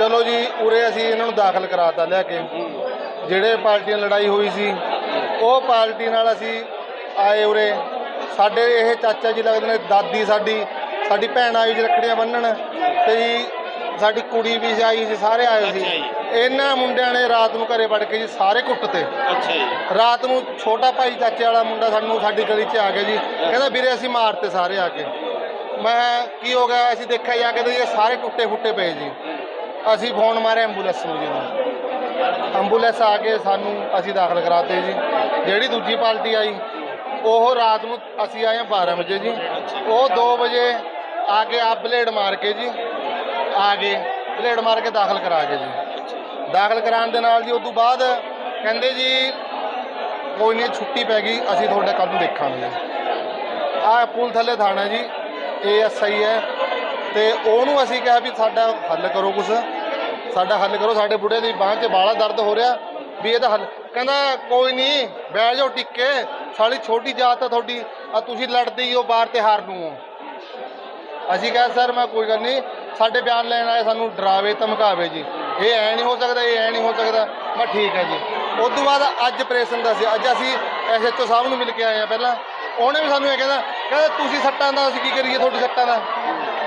ਚਲੋ ਜੀ ਉਰੇ ਅਸੀਂ ਇਹਨਾਂ ਨੂੰ ਦਾਖਲ ਕਰਾਤਾ ਲਿਆ ਕੇ। ਜਿਹੜੇ ਪਾਰਟੀਆਂ ਲੜਾਈ ਹੋਈ ਸੀ ਉਹ ਪਾਰਟੀ ਨਾਲ ਅਸੀਂ ਆਏ ਉਰੇ। ਸਾਡੇ ਇਹ ਚਾਚਾ ਜੀ ਲੱਗਦੇ ਨੇ ਦਾਦੀ ਸਾਡੀ ਸਾਡੀ ਭੈਣ ਆਈ ਸੀ ਰੱਖੜੀਆਂ ਬੰਨਣ ਤੇ ਜੀ ਸਾਡੀ ਕੁੜੀ ਵੀ ਆਈ ਸੀ ਸਾਰੇ ਆਏ ਸੀ। ਜੀ। ਇਹਨਾਂ ਮੁੰਡਿਆਂ ਨੇ ਰਾਤ ਨੂੰ ਘਰੇ ਵੜ ਕੇ ਜੀ ਸਾਰੇ ਕੁੱਟ ਤੇ। ਅੱਛਾ ਜੀ। ਰਾਤ ਨੂੰ ਛੋਟਾ ਭਾਈ ਚਾਚੇ ਵਾਲਾ ਮੁੰਡਾ ਸਾਨੂੰ ਸਾਡੀ ਗਲੀ 'ਚ ਆ ਗਿਆ ਜੀ। ਕਹਿੰਦਾ ਵੀਰੇ ਅਸੀਂ ਮਾਰਤੇ ਸਾਰੇ ਆ ਕੇ। ਮੈਂ ਕੀ ਹੋ ਗਿਆ? ਅਸੀਂ ਦੇਖਿਆ ਜਾ ਕੇ ਤੇ ਇਹ ਸਾਰੇ ਟੁੱਟੇ ਫੁੱਟੇ ਪਏ ਜੀ। ਅਸੀਂ ਫੋਨ ਮਾਰਿਆ ਐਂਬੂਲੈਂਸ ਨੂੰ ਜੀ ਨੂੰ ਐਂਬੂਲੈਂਸ ਆ ਕੇ ਸਾਨੂੰ ਅਸੀਂ ਦਾਖਲ ਕਰਾਤੇ ਜੀ। ਜਿਹੜੀ ਦੂਜੀ ਪਾਰਟੀ ਆਈ, ਉਹ ਰਾਤ ਨੂੰ ਅਸੀਂ ਆਏ ਹਾਂ 12 ਵਜੇ ਜੀ। ਉਹ 2 ਵਜੇ ਆ ਕੇ ਆ ਬਲੇਡ ਮਾਰ ਕੇ ਜੀ, ਆ ਗਏ। ਬਲੇਡ ਮਾਰ ਕੇ ਦਾਖਲ ਕਰਾ ਕੇ ਜੀ। ਦਾਖਲ ਕਰਾਉਣ ਦੇ ਨਾਲ ਜੀ ਉਸ ਤੋਂ ਬਾਅਦ ਕਹਿੰਦੇ ਜੀ, ਕੋਈ ਨਹੀਂ, ਛੁੱਟੀ ਪੈ ਗਈ, ਅਸੀਂ ਤੁਹਾਡੇ ਕੱਲ ਨੂੰ ਦੇਖਾਂਗੇ। ਆਹ ਪੁਲ ਥੱਲੇ ਥਾਣਾ ਜੀ, ਏਐਸਆਈ ਹੈ। ਤੇ ਉਹਨੂੰ ਅਸੀਂ ਕਿਹਾ ਵੀ ਸਾਡਾ ਹੱਲ ਕਰੋ ਕੁਛ। ਸਾਡਾ ਹੱਲ ਕਰੋ, ਸਾਡੇ ਬੁੱਢੇ ਦੀ ਬਾਂਹ 'ਚ ਬਾਲਾ ਦਰਦ ਹੋ ਰਿਹਾ, ਵੀ ਇਹਦਾ ਹੱਲ। ਕਹਿੰਦਾ, ਕੋਈ ਨਹੀਂ ਬਹਿ ਜਾਓ ਟਿੱਕੇ। ਸਾਡੀ ਛੋਟੀ ਜਾਤ ਆ ਤੁਹਾਡੀ, ਆ ਤੁਸੀਂ ਲੜਦੇ ਹੀ ਹੋ ਬਾਹਰ ਤੇ ਹਾਰ ਨੂੰ। ਹੋ ਅਸੀਂ ਕਿਹਾ, ਸਰ, ਮੈਂ ਕੋਈ ਗੱਲ ਨਹੀਂ ਸਾਡੇ ਬਿਆਨ ਲੈਣ ਆਏ, ਸਾਨੂੰ ਡਰਾਵੇ, ਧਮਕਾਵੇ ਜੀ। ਇਹ ਐ ਨਹੀਂ ਹੋ ਸਕਦਾ, ਇਹ ਐ ਨਹੀਂ ਹੋ ਸਕਦਾ। ਮੈਂ ਠੀਕ ਹੈ ਜੀ। ਉਸ ਤੋਂ ਬਾਅਦ ਅੱਜ ਆਪਰੇਸ਼ਨ ਦਾ ਸੀ। ਅੱਜ ਅਸੀਂ ਐਸਐਚਓ ਸਾਹਿਬ ਨੂੰ ਮਿਲ ਕੇ ਆਏ ਆ ਪਹਿਲਾਂ। ਉਹਨੇ ਵੀ ਸਾਨੂੰ ਇਹ ਕਹਿੰਦਾ ਕਹਿੰਦਾ, ਤੁਸੀਂ ਸੱਟਾਂ ਦਾ, ਅਸੀਂ ਕੀ ਕਰੀਏ, ਤੁਹਾਡੀ ਸੱਟਾਂ ਦਾ?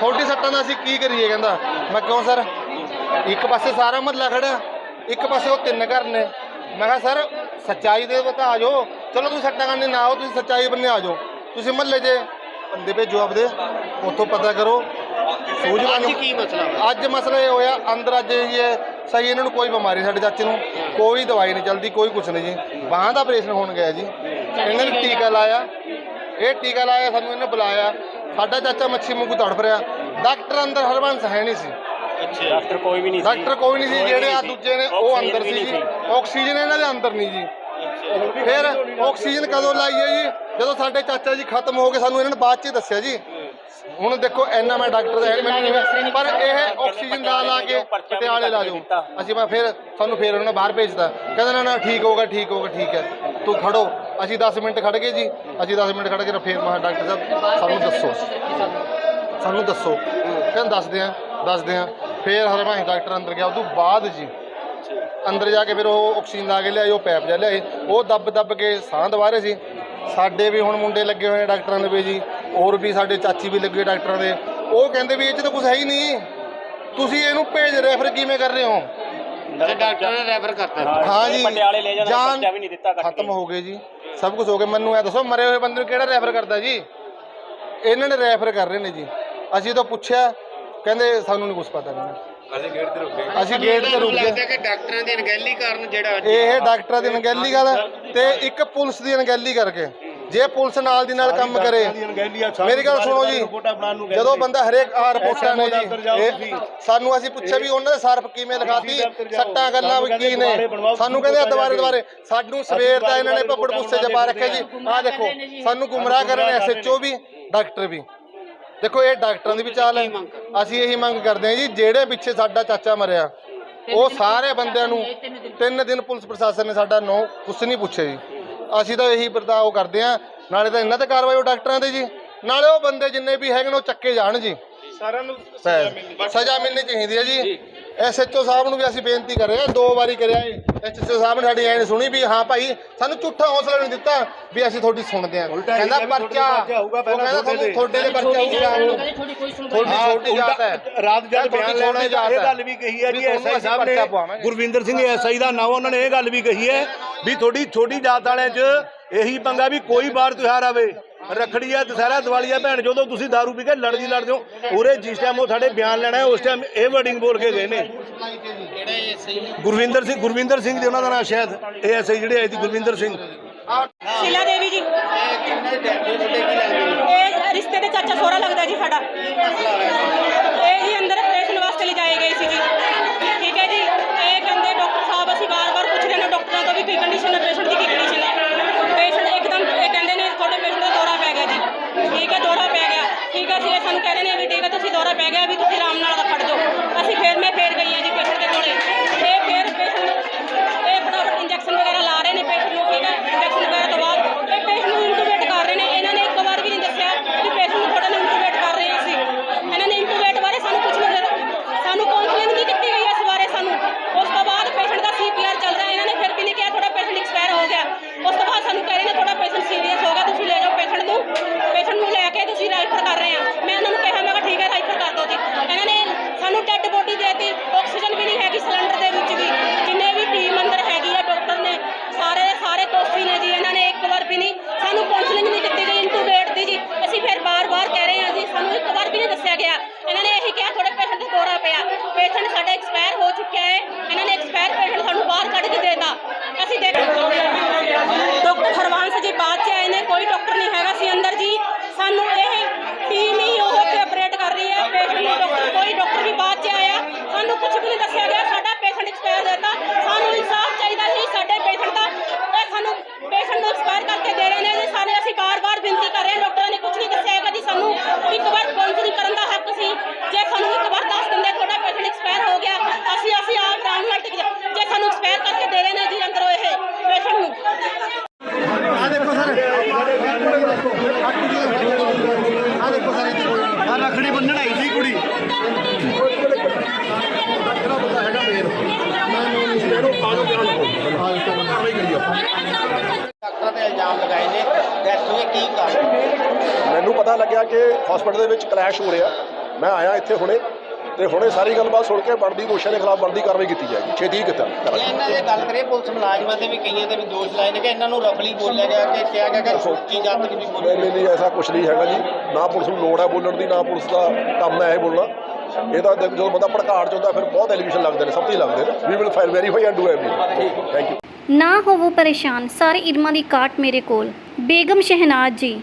ਤੁਹਾਡੀ ਸੱਟਾਂ ਦਾ ਅਸੀਂ ਕੀ ਕਰੀਏ ਕਹਿੰਦਾ? ਮੈਂ ਕਿਉਂ ਸਰ ਇੱਕ ਪਾਸੇ ਸਾਰਾ ਮਹੱਲਾ ਖੜਾ ਇੱਕ ਪਾਸੇ ਉਹ ਤਿੰਨ ਘਰ ਨੇ। ਮੈਂ ਕਿਹਾ ਸਰ ਸੱਚਾਈ ਦੇ ਬਤਾ ਆ ਜਾਓ। ਚਲੋ ਤੁਸੀਂ ਸੱਟਾਂ ਕਰਨੀ ਨਾ ਆਓ ਤੁਸੀਂ ਸੱਚਾਈ ਬੰਨੇ ਆ ਜਾਓ। ਤੁਸੀਂ ਮਹੱਲੇ 'ਚ ਬੰਦੇ ਭੇਜੋ ਆਪਦੇ ਉੱਥੋਂ ਪਤਾ ਕਰੋ। ਸੂਝਵਾਨ ਅੱਜ ਕੀ ਮਸਲਾ ਅੱਜ ਮਸਲਾ ਇਹ ਹੋਇਆ ਅੰਦਰ ਅੱਜ ਇਹ ਸਹੀ ਇਹਨਾਂ ਨੂੰ ਕੋਈ ਬਿਮਾਰੀ ਸਾਡੇ ਚਾਚੇ ਨੂੰ ਕੋਈ ਦਵਾਈ ਨਹੀਂ ਚੱਲਦੀ ਕੋਈ ਕੁਛ ਨਹੀਂ ਜੀ। ਬਾਹਾਂ ਦਾ ਆਪਰੇਸ਼ਨ ਹੋਣ ਗਿਆ ਜੀ। ਇਹਨਾਂ ਨੇ ਟੀਕਾ ਲਾਇਆ ਇਹ ਟੀਕਾ ਲਾਇਆ ਸਾਨੂੰ ਇਹਨੇ ਬੁਲਾਇਆ। ਸਾਡਾ ਚਾਚਾ ਮੱਛੀ ਵਾਂਗੂ ਤੜਫ ਰਿਹਾ ਡਾਕਟਰ ਅੰਦਰ ਹਰਬੰਸ ਹੈ ਨਹੀਂ ਸੀ। ਅੱਛਾ। ਡਾਕਟਰ ਕੋਈ ਵੀ ਨਹੀਂ ਸੀ। ਡਾਕਟਰ ਕੋਈ ਨਹੀਂ ਸੀ ਜਿਹੜੇ ਆ। ਦੂਜੇ ਨੇ ਉਹ ਅੰਦਰ ਸੀ। ਜੀ ਆਕਸੀਜਨ ਇਹਨਾਂ ਦੇ ਅੰਦਰ ਨਹੀਂ ਜੀ। ਫਿਰ ਆਕਸੀਜਨ ਕਦੋਂ ਲਾਈ ਹੈ ਜੀ? ਜਦੋਂ ਸਾਡੇ ਚਾਚਾ ਜੀ ਖਤਮ ਹੋ ਗਏ ਸਾਨੂੰ ਇਹਨਾਂ ਨੇ ਬਾਅਦ ਚ ਦੱਸਿਆ ਜੀ। ਹੁਣ ਦੇਖੋ ਇੰਨਾ ਮੈਂ ਡਾਕਟਰ ਦਾ ਨਹੀਂ ਪਰ ਇਹ ਆਕਸੀਜਨ ਦਾ ਲਾ ਕੇ ਪਟਿਆਲੇ ਲਾ ਜਾਓ ਅਸੀਂ ਮੈਂ ਫਿਰ ਸਾਨੂੰ ਫਿਰ ਉਹਨਾਂ ਨੇ ਬਾਹਰ ਭੇਜਤਾ ਕਹਿੰਦਾ ਨਾ ਨਾ ਠੀਕ ਹੋਗਾ ਠੀਕ ਹੋਗਾ ਠੀਕ ਹੈ। ਤੂੰ ਖੜੋ। ਅਸੀਂ 10 ਮਿੰਟ ਖੜ ਗਏ ਜੀ ਅਸੀਂ 10 ਮਿੰਟ ਖੜ ਕੇ ਫਿਰ ਮੈਂ ਕਿਹਾ, ਡਾਕਟਰ ਸਾਹਿਬ ਸਾਨੂੰ ਦੱਸੋ। ਸਾਨੂੰ ਦੱਸੋ। ਕਹਿੰਦਾ ਦੱਸਦੇ ਆ ਦੱਸਦੇ ਆ ਫਿਰ ਹਰਮਾਈ ਡਾਕਟਰ ਅੰਦਰ ਗਿਆ ਤੋਂ ਬਾਅਦ ਜੀ ਅੰਦਰ ਜਾ ਕੇ ਫਿਰ ਉਹ ਆਕਸੀਜਨ ਲਾ ਕੇ ਲਿਆਏ ਉਹ ਪੈਪ ਜਾ ਲਿਆਏ। ਉਹ ਦੱਬ ਦੱਬ ਕੇ ਸਾਹ ਦਵਾਰੇ ਸੀ। ਸਾਡੇ ਵੀ ਹੁਣ ਮੁੰਡੇ ਲੱਗੇ ਹੋਏ ਨੇ ਡਾਕਟਰਾਂ ਦੇ ਵੀ ਜੀ ਹੋਰ ਵੀ ਸਾਡੇ ਚਾਚੀ ਵੀ ਲੱਗੇ ਡਾਕਟਰਾਂ ਦੇ। ਉਹ ਕਹਿੰਦੇ ਵੀ ਇਹ 'ਚ ਤਾਂ ਕੁਝ ਹੈ ਹੀ ਨਹੀਂ। ਤੁਸੀਂ ਇਹਨੂੰ ਭੇਜ ਰੈਫਰ ਕਿਵੇਂ ਕਰ ਰਹੇ ਹੋ? ਡਾਕਟਰ ਨੇ ਰੈਫਰ ਕਰਤਾ। ਹਾਂ ਜੀ। ਪਟਿਆਲੇ ਲੈ ਜਾਣਾ ਖਤਮ। ਹੋ ਗਏ ਜੀ। ਸਭ ਕੁਝ ਹੋ ਗਿਆ। ਮੈਨੂੰ ਇਹ ਦੱਸੋ ਮਰੇ ਹੋਏ ਬੰਦੇ ਨੂੰ ਕਿਹੜਾ ਰੈਫਰ ਕਰਦਾ ਜੀ? ਇਹਨਾਂ ਨੇ ਰੈਫਰ ਕਰ ਰਹੇ ਨੇ ਜੀ। ਅਸੀਂ ਤਾਂ ਪੁੱਛਿਆ ਕਹਿੰਦੇ ਸਾਨੂੰ ਨਹੀਂ ਕੁਝ ਪਤਾ ਕਹਿੰਦੇ ਅਸੀਂ ਗੇਟ ਤੇ ਰੁਕ ਗਏ। ਅਸੀਂ ਗੇਟ ਤੇ ਰੁਕ ਗਏ। ਲੱਗਦਾ ਕਿ ਡਾਕਟਰਾਂ ਦੀ ਅਣਗਹਿਲੀ ਕਾਰਨ ਜਿਹੜਾ ਅੱਜ ਇਹ ਡਾਕਟਰਾਂ ਦੀ ਅਣਗਹਿਲੀ ਗੱਲ ਤੇ ਇੱਕ ਪੁਲਿਸ ਦੀ ਅਣਗਹਿਲੀ ਕਰਕੇ। ਜੇ ਪੁਲਿਸ ਨਾਲ ਦੀ ਨਾਲ ਕੰਮ ਕਰੇ ਮੇਰੀ ਗੱਲ ਸੁਣੋ ਜੀ ਜਦੋਂ ਬੰਦਾ ਹਰੇਕ ਆ ਰਿਪੋਰਟਾਂ ਨੇ ਜੀ ਸਾਨੂੰ ਅਸੀਂ ਪੁੱਛਿਆ ਵੀ ਉਹਨਾਂ ਦੇ ਸਰਫ ਕਿਵੇਂ ਲਿਖਾਤੀ ਸੱਟਾਂ ਗੱਲਾਂ ਵੀ ਕੀ ਨੇ? ਸਾਨੂੰ ਕਹਿੰਦੇ ਆ ਦੁਬਾਰੇ ਦੁਬਾਰੇ। ਸਾਨੂੰ ਸਵੇਰ ਦਾ ਇਹਨਾਂ ਨੇ ਪੱਪੜ ਪੁੱਸੇ ਚ ਪਾ ਰੱਖਿਆ ਜੀ। ਆਹ ਦੇਖੋ ਸਾਨੂੰ ਗੁੰਮਰਾਹ ਕਰਨ ਐਸਐਚਓ ਵੀ ਡਾਕਟਰ ਵੀ। ਦੇਖੋ ਇਹ ਡਾਕਟਰਾਂ ਦੀ ਵੀ ਚਾਲ ਹੈ। ਅਸੀਂ ਇਹੀ ਮੰਗ ਕਰਦੇ ਹਾਂ ਜੀ ਜਿਹੜੇ ਪਿੱਛੇ ਸਾਡਾ ਚਾਚਾ ਮਰਿਆ ਉਹ ਸਾਰੇ ਬੰਦਿਆਂ ਨੂੰ ਤਿੰਨ ਦਿਨ ਪੁਲਿਸ ਪ੍ਰਸ਼ਾਸਨ ਨੇ ਸਾਡਾ ਨੋ ਕੁਛ ਨਹੀਂ ਪੁੱਛਿਆ ਜੀ। ਅਸੀਂ ਤਾਂ ਇਹੀ ਵਰਤਾਓ ਕਰਦੇ ਆ ਨਾਲੇ ਤਾਂ ਇਹਨਾਂ ਤੇ ਕਾਰਵਾਈ ਉਹ ਡਾਕਟਰਾਂ ਤੇ ਜੀ। ਨਾਲੇ ਉਹ ਬੰਦੇ ਜਿੰਨੇ ਵੀ ਹੈਗੇ ਨੇ ਉਹ ਚੱਕੇ ਜਾਣ ਜੀ। ਸਾਰਿਆਂ ਨੂੰ ਸਜ਼ਾ ਮਿਲਣੀ ਚਾਹੀਦੀ ਹੈ ਜੀ। ਐਸਐਚਓ ਸਾਹਿਬ ਨੂੰ ਵੀ ਅਸੀਂ ਬੇਨਤੀ ਕਰ ਰਹੇ ਹਾਂ ਦੋ ਵਾਰੀ ਕਰਿਆ ਐਸਐਚਓ ਸਾਹਿਬ ਨੇ ਸਾਡੀ ਐ ਨਹੀਂ ਸੁਣੀ ਵੀ ਹਾਂ ਭਾਈ ਸਾਨੂੰ ਝੂਠਾ ਹੌਸਲਾ ਨਹੀਂ ਦਿੱਤਾ ਵੀ ਅਸੀਂ ਤੁਹਾਡੀ ਸੁਣਦੇ ਹਾਂ। ਕਹਿੰਦਾ ਪਰਚਾ ਉਹ ਕਹਿੰਦਾ ਤੁਹਾਨੂੰ ਤੁਹਾਡੇ ਦੇ ਪਰਚਾ ਹੋਊਗਾ ਤੁਹਾਡੀ ਛੋਟੀ ਜਾਤ ਹੈ। ਰਾਤ ਜਦ ਬਿਆਨ ਲੈਣਾ ਇਹ ਹੈ। ਗੱਲ ਵੀ ਕਹੀ ਹੈ ਜੀ ਐਸਆਈ ਸਾਹਿਬ ਨੇ। ਗੁਰਵਿੰਦਰ ਸਿੰਘ ਐਸਆਈ ਦਾ ਨਾਮ ਉਹਨਾਂ ਨੇ ਇਹ ਗੱਲ ਵੀ ਕਹੀ ਹੈ ਵੀ ਤੁਹਾਡੀ ਛੋਟੀ ਜਾਤ ਵਾਲਿਆਂ 'ਚ ਇਹੀ ਪੰਗਾ ਵੀ ਕੋਈ ਬਾਰ ਤਿਉਹਾਰ ਆਵੇ। ਰੱਖੜੀ ਆ ਦੁਸਹਿਰਾ ਦੀਵਾਲੀ ਆ ਭੈਣ ਜਦੋਂ ਤੁਸੀਂ दारू ਪੀ ਕੇ ਲੜਦੀ ਲੜਦੇ ਹੋ ਉਰੇ ਜਿਸ ਟਾਈਮ ਉਹ ਸਾਡੇ ਬਿਆਨ ਲੈਣਾ ਹੈ ਉਸ ਟਾਈਮ ਇਹ ਵਰਡਿੰਗ ਬੋਲ ਕੇ ਗਏ ਨੇ। ਗੁਰਵਿੰਦਰ ਸਿੰਘ ਗੁਰਵਿੰਦਰ ਸਿੰਘ ਜੀ ਉਹਨਾਂ ਦਾ ਨਾਮ ਸ਼ਾਇਦ ਇਹ ਐਸਆਈ ਜਿਹੜੇ ਆਏ ਸੀ ਗੁਰਵਿੰਦਰ ਸਿੰਘ। ਸ਼ੀਲਾ ਦੇਵੀ ਜੀ। ਇਹ ਕਿੰਨੇ ਡਾਕਟਰ ਤੁਹਾਡੇ ਕੀ ਲੱਗਦੇ ਨੇ? ਇਹ ਰਿਸ਼ਤੇ ਦੇ ਚਾਚਾ ਸੋਹਰਾ ਲੱਗਦਾ ਜੀ ਸਾਡਾ। ਕਿ ਹਸਪੀਟਲ ਦੇ ਵਿੱਚ ਕਲੈਸ਼ ਹੋ ਰਿਹਾ। ਮੈਂ ਆਇਆ ਇੱਥੇ ਹੁਣੇ ਤੇ ਹੁਣੇ ਸਾਰੀ ਗੱਲਬਾਤ ਸੁਣ ਕੇ ਬਣਦੀ ਦੋਸ਼ਾਂ ਦੇ ਖਿਲਾਫ ਬਣਦੀ ਕਾਰਵਾਈ ਕੀਤੀ ਜਾਏਗੀ। ਛੇਤੀ ਹੀ ਕੀਤਾ। ਕਰਾਂਗੇ ਇਹਨਾਂ ਦੇ ਗੱਲ ਕਰੀਏ ਪੁਲਿਸ ਮੁਲਾਜ਼ਮਾਂ ਤੇ ਵੀ ਕਈਆਂ ਤੇ ਵੀ ਦੋਸ਼ ਲਾਏ ਨੇ ਕਿ ਇਹਨਾਂ ਨੂੰ ਰਫਲੀ ਬੋਲਿਆ ਗਿਆ ਕਿ ਕਿਹਾ ਗਿਆ ਕਿ ਸੋਚੀ ਜਾਤ ਵੀ ਬੋਲੀ ਨਹੀਂ ਨਹੀਂ ਐਸਾ ਕੁਝ ਨਹੀਂ ਹੈਗਾ ਜੀ। ਨਾ ਪੁਲਿਸ ਨੂੰ ਲੋੜ ਹੈ ਬੋਲਣ ਦੀ ਨਾ ਪੁਲਿਸ ਦਾ ਕੰਮ ਹੈ ਇਹ ਬੋਲਣਾ। ਇਹਦਾ ਦੇਖ- ਜਦੋਂ ਬੰਦਾ ਭੜਕਾੜ ਚ ਹੁੰਦਾ ਫਿਰ ਬਹੁਤ ਐਲੀਗੇਸ਼ਨ ਲੱਗਦੇ ਨੇ ਸਭ ਤੋਂ ਹੀ ਲੱਗਦੇ ਨੇ। We will fire verify and do every thank you ਨਾ ਹੋਵੋ ਪਰੇਸ਼ਾਨ ਸਾਰੇ ਇਲਮਾਂ ਦੀ ਕਾਟ ਮੇਰੇ ਕੋਲ। ਬੇਗਮ ਸ਼ਹਿਨਾਜ਼ ਜੀ।